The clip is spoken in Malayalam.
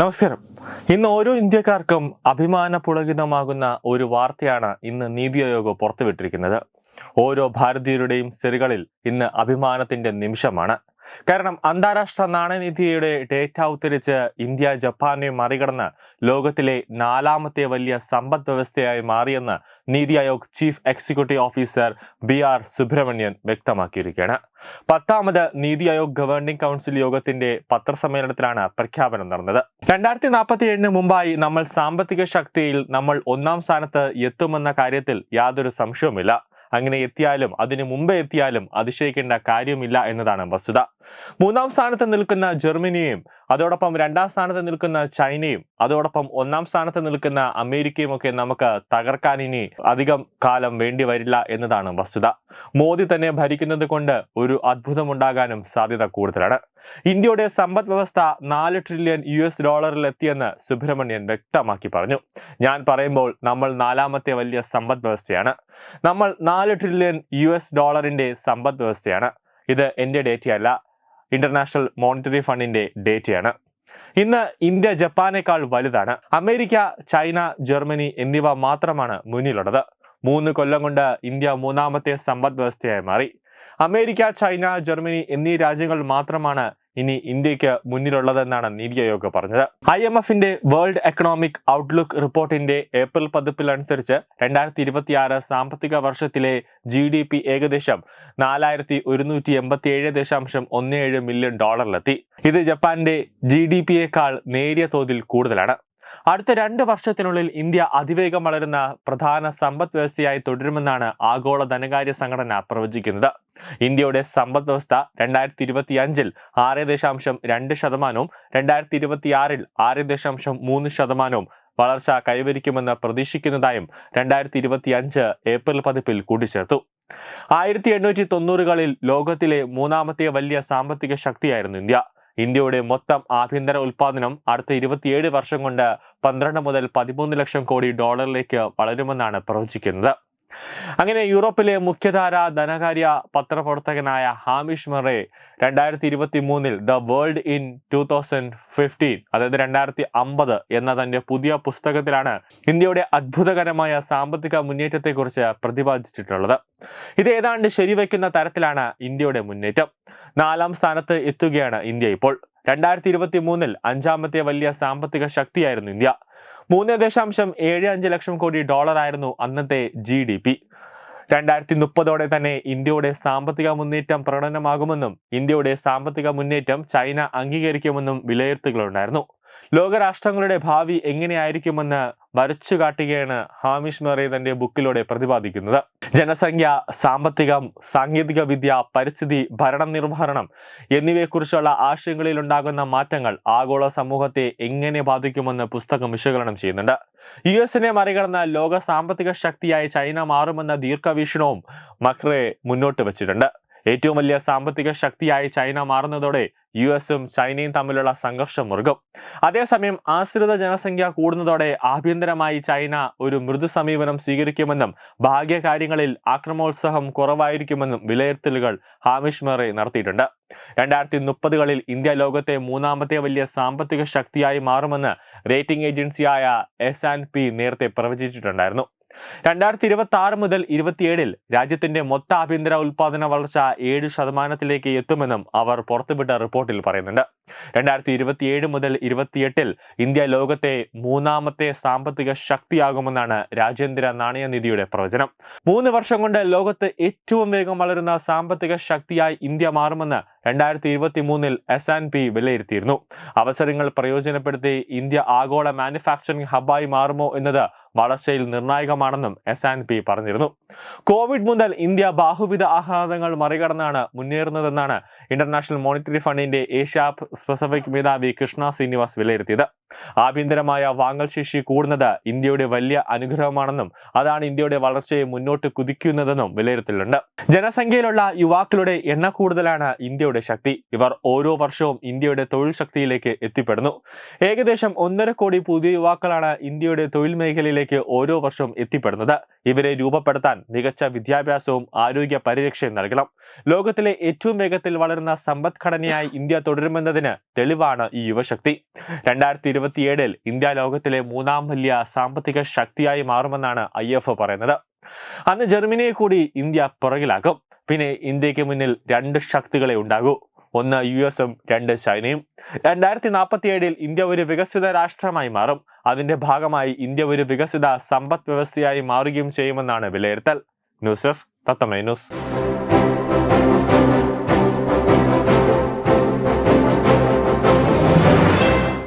നമസ്കാരം. ഇന്ന് ഓരോ ഇന്ത്യക്കാർക്കും അഭിമാന പുളകിതമാകുന്ന ഒരു വാർത്തയാണ് ഇന്ന് നീതി ആയോഗ് പുറത്തുവിട്ടിരിക്കുന്നത്. ഓരോ ഭാരതീയരുടെയും സിറികളിൽ ഇന്ന് അഭിമാനത്തിന്റെ നിമിഷമാണ്. കാരണം അന്താരാഷ്ട്ര നാണയനിധിയുടെ ഡേറ്റ ഉദ്ധരിച്ച് ഇന്ത്യ ജപ്പാനെ മറികടന്ന് ലോകത്തിലെ നാലാമത്തെ വലിയ സമ്പദ് വ്യവസ്ഥയായി മാറിയെന്ന് NITI Aayog chief executive officer B R Subrahmanyam വ്യക്തമാക്കിയിരിക്കുകയാണ്. പത്താമത് നീതി ആയോഗ് ഗവേണിംഗ് കൗൺസിൽ യോഗത്തിന്റെ പത്രസമ്മേളനത്തിലാണ് പ്രഖ്യാപനം നടന്നത്. രണ്ടായിരത്തി നാൽപ്പത്തി ഏഴിന് മുമ്പായി നമ്മൾ സാമ്പത്തിക ശക്തിയിൽ നമ്മൾ ഒന്നാം സ്ഥാനത്ത് എത്തുമെന്ന കാര്യത്തിൽ യാതൊരു സംശയവുമില്ല. അങ്ങനെ എത്തിയാലും അതിനു മുമ്പേ എത്തിയാലും അതിശയിക്കേണ്ട കാര്യമില്ല എന്നതാണ് വസ്തുത. മൂന്നാം സ്ഥാനത്ത് നിൽക്കുന്ന ജർമ്മനിയും അതോടൊപ്പം രണ്ടാം സ്ഥാനത്ത് നിൽക്കുന്ന ചൈനയും അതോടൊപ്പം ഒന്നാം സ്ഥാനത്ത് നിൽക്കുന്ന അമേരിക്കയും ഒക്കെ നമുക്ക് തകർക്കാൻ ഇനി അധികം കാലം വേണ്ടി വരില്ല എന്നതാണ് വസ്തുത. മോദി തന്നെ ഭരിക്കുന്നത് കൊണ്ട് ഒരു അത്ഭുതമുണ്ടാകാനും സാധ്യത കൂടുതലാണ്. ഇന്ത്യയുടെ സമ്പദ് വ്യവസ്ഥ നാല് ട്രില്യൺ യു എസ് ഡോളറിൽ എത്തിയെന്ന് സുബ്രഹ്മണ്യൻ വ്യക്തമാക്കി പറഞ്ഞു. ഞാൻ പറയുമ്പോൾ നമ്മൾ നാലാമത്തെ വലിയ സമ്പദ് വ്യവസ്ഥയാണ്. നമ്മൾ നാല് ട്രില്യൺ യു എസ് ഡോളറിന്റെ സമ്പദ് വ്യവസ്ഥയാണ്. ഇത് എന്റെ ഡേറ്റയല്ല ഇന്റർനാഷണൽ മോണിറ്ററി ഫണ്ടിന്റെ ഡേറ്റയാണ് ഇന്ന് ഇന്ത്യ ജപ്പാനേക്കാൾ വലുതാണ്. അമേരിക്ക ചൈന ജർമ്മനി എന്നിവ മാത്രമാണ് മുന്നിലുള്ളത്. മൂന്ന് കൊല്ലം കൊണ്ട് ഇന്ത്യ മൂന്നാമത്തെ സമ്പദ് വ്യവസ്ഥയായി മാറി. അമേരിക്ക ചൈന ജർമ്മനി എന്നീ രാജ്യങ്ങൾ മാത്രമാണ് ഇനി ഇന്ത്യയ്ക്ക് മുന്നിലുള്ളതെന്നാണ് നീതി ആയോഗ് പറഞ്ഞത്. ഐ എം എഫിന്റെ വേൾഡ് എക്കണോമിക് ഔട്ട്ലുക്ക് റിപ്പോർട്ടിന്റെ ഏപ്രിൽ പതിപ്പിൽ അനുസരിച്ച് രണ്ടായിരത്തി ഇരുപത്തിയാറ് സാമ്പത്തിക വർഷത്തിലെ ജി ഡി പി ഏകദേശം നാലായിരത്തി ഒരുന്നൂറ്റി എൺപത്തി ഏഴ് ദശാംശം ഒന്ന് ഏഴ് മില്യൺ ഡോളറിലെത്തി. ഇത് ജപ്പാന്റെ ജി ഡി പിയേക്കാൾ നേരിയ തോതിൽ കൂടുതലാണ്. അടുത്ത രണ്ട് വർഷത്തിനുള്ളിൽ ഇന്ത്യ അതിവേഗം വളരുന്ന പ്രധാന സമ്പദ് വ്യവസ്ഥയായി തുടരുമെന്നാണ് ആഗോള ധനകാര്യ സംഘടന പ്രവചിക്കുന്നത്. ഇന്ത്യയുടെ സമ്പദ് വ്യവസ്ഥ രണ്ടായിരത്തി ഇരുപത്തി അഞ്ചിൽ ആറ് ദശാംശം രണ്ട് ശതമാനവും രണ്ടായിരത്തി ഇരുപത്തിയാറിൽ ആറ് ദശാംശം മൂന്ന് ശതമാനവും വളർച്ച കൈവരിക്കുമെന്ന് പ്രതീക്ഷിക്കുന്നതായും രണ്ടായിരത്തി ഇരുപത്തി അഞ്ച് ഏപ്രിൽ പതിപ്പിൽ കൂട്ടിച്ചേർത്തു. ആയിരത്തി എണ്ണൂറ്റി തൊണ്ണൂറുകളിൽ ലോകത്തിലെ മൂന്നാമത്തെ വലിയ സാമ്പത്തിക ശക്തിയായിരുന്നു ഇന്ത്യ. ഇന്ത്യയുടെ മൊത്തം ആഭ്യന്തര ഉൽപാദനം അടുത്ത ഇരുപത്തിയേഴ് വർഷം കൊണ്ട് പന്ത്രണ്ട് മുതൽ പതിമൂന്ന് ലക്ഷം കോടി ഡോളറിലേക്ക് വളരുമെന്നാണ് പ്രവചിക്കുന്നത്. അങ്ങനെ യൂറോപ്പിലെ മുഖ്യധാര ധനകാര്യ പത്രപ്രവർത്തകനായ ഹാമിഷ് മറേ രണ്ടായിരത്തി ഇരുപത്തി മൂന്നിൽ the world in two thousand fifteen അതായത് രണ്ടായിരത്തി അമ്പത് എന്ന തന്റെ പുതിയ പുസ്തകത്തിലാണ് ഇന്ത്യയുടെ അത്ഭുതകരമായ സാമ്പത്തിക മുന്നേറ്റത്തെക്കുറിച്ച് പ്രതിപാദിച്ചിട്ടുള്ളത്. ഇത് ഏതാണ്ട് ശരിവയ്ക്കുന്ന തരത്തിലാണ് ഇന്ത്യയുടെ മുന്നേറ്റം. നാലാം സ്ഥാനത്ത് എത്തുകയാണ് ഇന്ത്യ ഇപ്പോൾ. രണ്ടായിരത്തി ഇരുപത്തി മൂന്നിൽ അഞ്ചാമത്തെ വലിയ സാമ്പത്തിക ശക്തിയായിരുന്നു ഇന്ത്യ. മൂന്ന് ദശാംശം ഏഴ് അഞ്ച് ലക്ഷം കോടി ഡോളർ ആയിരുന്നു അന്നത്തെ ജി ഡി പി. രണ്ടായിരത്തി മുപ്പതോടെ തന്നെ ഇന്ത്യയുടെ സാമ്പത്തിക മുന്നേറ്റം പ്രകടനമാകുമെന്നും ഇന്ത്യയുടെ സാമ്പത്തിക മുന്നേറ്റം ചൈന അംഗീകരിക്കുമെന്നും വിലയിരുത്തുകളുണ്ടായിരുന്നു ലോകരാഷ്ട്രങ്ങളുടെ ഭാവി എങ്ങനെയായിരിക്കുമെന്ന് വരച്ചു കാട്ടുകയാണ് ഹാമിഷ് മെറി തന്റെ ബുക്കിലൂടെ പ്രതിപാദിക്കുന്നത്. ജനസംഖ്യ സാമ്പത്തികം സാങ്കേതിക വിദ്യ പരിസ്ഥിതി ഭരണ നിർവഹണം എന്നിവയെക്കുറിച്ചുള്ള ആശയങ്ങളിൽ ഉണ്ടാകുന്ന മാറ്റങ്ങൾ ആഗോള സമൂഹത്തെ എങ്ങനെ ബാധിക്കുമെന്ന് പുസ്തകം വിശകലനം ചെയ്യുന്നുണ്ട്. യു എസിനെ മറികടന്ന ലോക സാമ്പത്തിക ശക്തിയായി ചൈന മാറുമെന്ന ദീർഘവീക്ഷണവും മക്രെ മുന്നോട്ട് വച്ചിട്ടുണ്ട്. ഏറ്റവും വലിയ സാമ്പത്തിക ശക്തിയായി ചൈന മാറുന്നതോടെ യു എസും ചൈനയും തമ്മിലുള്ള സംഘർഷം മുറുകും. അതേസമയം ആശ്രിത ജനസംഖ്യ കൂടുന്നതോടെ ആഭ്യന്തരമായി ചൈന ഒരു മൃദു സമീപനം സ്വീകരിക്കുമെന്നും ഭാഗ്യകാര്യങ്ങളിൽ ആക്രമോത്സാഹം കുറവായിരിക്കുമെന്നും വിലയിരുത്തലുകൾ ഹാമിഷ് മെറെ നടത്തിയിട്ടുണ്ട്. രണ്ടായിരത്തി മുപ്പതുകളിൽ ഇന്ത്യ ലോകത്തെ മൂന്നാമത്തെ വലിയ സാമ്പത്തിക ശക്തിയായി മാറുമെന്ന് റേറ്റിംഗ് ഏജൻസിയായ എസ് ആൻഡ് പി നേരത്തെ പ്രവചിച്ചിട്ടുണ്ടായിരുന്നു. രണ്ടായിരത്തി ഇരുപത്തി ആറ് മുതൽ ഇരുപത്തിയേഴിൽ രാജ്യത്തിന്റെ മൊത്ത ആഭ്യന്തര ഉൽപാദന വളർച്ച ഏഴ് ശതമാനത്തിലേക്ക് എത്തുമെന്നും അവർ പുറത്തുവിട്ട റിപ്പോർട്ടിൽ പറയുന്നുണ്ട്. രണ്ടായിരത്തി ഇരുപത്തിയേഴ് മുതൽ ഇരുപത്തിയെട്ടിൽ ഇന്ത്യ ലോകത്തെ മൂന്നാമത്തെ സാമ്പത്തിക ശക്തിയാകുമെന്നാണ് രാജ്യാന്തര നാണയനിധിയുടെ പ്രവചനം. മൂന്ന് വർഷം കൊണ്ട് ലോകത്ത് ഏറ്റവും വേഗം വളരുന്ന സാമ്പത്തിക ശക്തിയായി ഇന്ത്യ മാറുമെന്ന് രണ്ടായിരത്തി ഇരുപത്തി മൂന്നിൽ എസ് ആൻഡ് പി വിലയിരുത്തിയിരുന്നു. അവസരങ്ങൾ പ്രയോജനപ്പെടുത്തി ഇന്ത്യ ആഗോള മാനുഫാക്ചറിംഗ് ഹബ്ബായി മാറുമോ എന്നത് വളർച്ചയിൽ നിർണായകമാണെന്നും എസ് ആൻഡ് പി പറഞ്ഞിരുന്നു. കോവിഡ് മുതൽ ഇന്ത്യ ബാഹുവിധ ആഹ്ലാദങ്ങൾ മറികടന്നാണ് മുന്നേറുന്നതെന്നാണ് ഇന്റർനാഷണൽ മോണിറ്ററി ഫണ്ടിന്റെ ഏഷ്യ സ്പെസിഫിക് മേധാവി കൃഷ്ണ ശ്രീനിവാസ് വിലയിരുത്തിയത്. ആഭ്യന്തരമായ വാങ്ങൽ ശേഷി കൂടുന്നത് ഇന്ത്യയുടെ വലിയ അനുഗ്രഹമാണെന്നും അതാണ് ഇന്ത്യയുടെ വളർച്ചയെ മുന്നോട്ട് കുതിക്കുന്നതെന്നും വിലയിരുത്തലുണ്ട്. ജനസംഖ്യയിലുള്ള യുവാക്കളുടെ എണ്ണ കൂടുതലാണ് ഇന്ത്യയുടെ ശക്തി. ഇവർ ഓരോ വർഷവും ഇന്ത്യയുടെ തൊഴിൽ ശക്തിയിലേക്ക് എത്തിപ്പെടുന്നു. ഏകദേശം ഒന്നര കോടി പുതിയ യുവാക്കളാണ് ഇന്ത്യയുടെ തൊഴിൽ മേഖലയിലേക്ക് ഓരോ വർഷവും എത്തിപ്പെടുന്നത്. ഇവരെ രൂപപ്പെടുത്താൻ മികച്ച വിദ്യാഭ്യാസവും ആരോഗ്യ പരിരക്ഷയും നൽകണം. ലോകത്തിലെ ഏറ്റവും വേഗത്തിൽ വളരുന്ന സമ്പദ്ഘടനയായി ഇന്ത്യ തുടരുമെന്നതിന് തെളിവാണ് ഈ യുവശക്തി. രണ്ടായിരത്തി ഇരുപത്തിയേഴിൽ ഇന്ത്യ ലോകത്തിലെ മൂന്നാം വലിയ സാമ്പത്തിക ശക്തിയായി മാറുമെന്നാണ് ഐ എഫ് പറയുന്നത്. അന്ന് ജർമ്മനിയെ കൂടി ഇന്ത്യ പുറകിലാക്കും പിന്നെ ഇന്ത്യയ്ക്ക് മുന്നിൽ രണ്ട് ശക്തികളെ ഉണ്ടാകൂ. ഒന്ന് യു എസും രണ്ട് ചൈനയും. രണ്ടായിരത്തി നാൽപ്പത്തി ഏഴിൽ ഇന്ത്യ ഒരു വികസിത രാഷ്ട്രമായി മാറും. അതിന്റെ ഭാഗമായി ഇന്ത്യ ഒരു വികസിത സമ്പദ് വ്യവസ്ഥയായി മാറുകയും ചെയ്യുമെന്നാണ് വിലയിരുത്തൽ. ന്യൂസ് ഡെസ്ക് തത്തമൈ ന്യൂസ്.